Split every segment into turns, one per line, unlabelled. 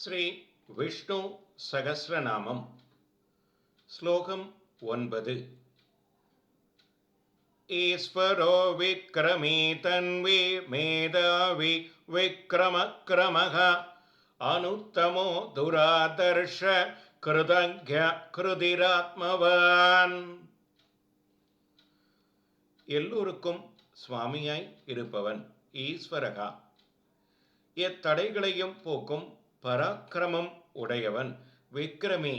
ஸ்ரீ விஷ்ணு சகஸ்ரநாமம் ஸ்லோகம் ஒன்பது ईश्वरो विक्रमी तन्वी मेधावी विक्रमक्रमः अनुत्तमो दुरादर्श कृतज्ञ கிருதிராத்மவான் எல்லோருக்கும் சுவாமியாய் இருப்பவன் ஈஸ்வரகா எத்தடைகளையும் போக்கும் பராக்கிரமம் உடையவன் விக்ரமி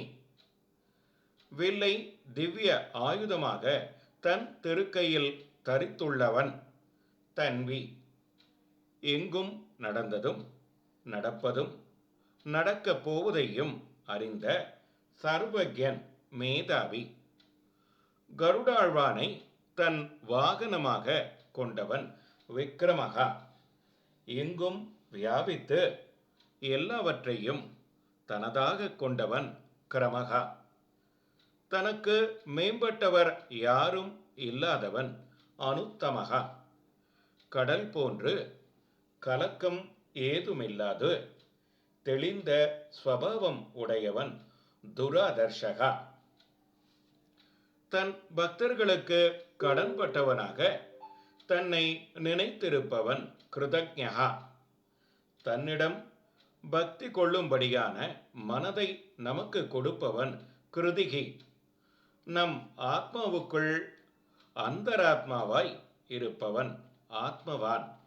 வில்லை திவ்ய ஆயுதமாக தன் திருக்கையில் தரித்துள்ளவன் தன்வி. எங்கும் நடந்ததும் நடப்பதும் நடக்கப் போவதையும் அறிந்த சர்வஜன் மேதாவி கருடாழ்வானை தன் வாகனமாக கொண்டவன் விக்ரமகா எங்கும் வியாபித்து எல்லாவற்றையும் தனதாக கொண்டவன் கிரமகா. தனக்கு மேம்பட்டவர் யாரும் இல்லாதவன் அனுத்தமகா. கடல் போன்று கலக்கம் ஏதுமில்லாது தெளிந்த ஸ்வபாவம் உடையவன் துராதர்ஷகா. தன் பக்தர்களுக்கு கடன்பட்டவனாக தன்னை நினைத்திருப்பவன் கிருதஜகா தன்னிடம் பக்தி கொள்ளும்படியான மனதை நமக்கு கொடுப்பவன் கிருதிகி. நம் ஆத்மாவுக்குள் அந்தராத்மாவாய் இருப்பவன் ஆத்மவான்.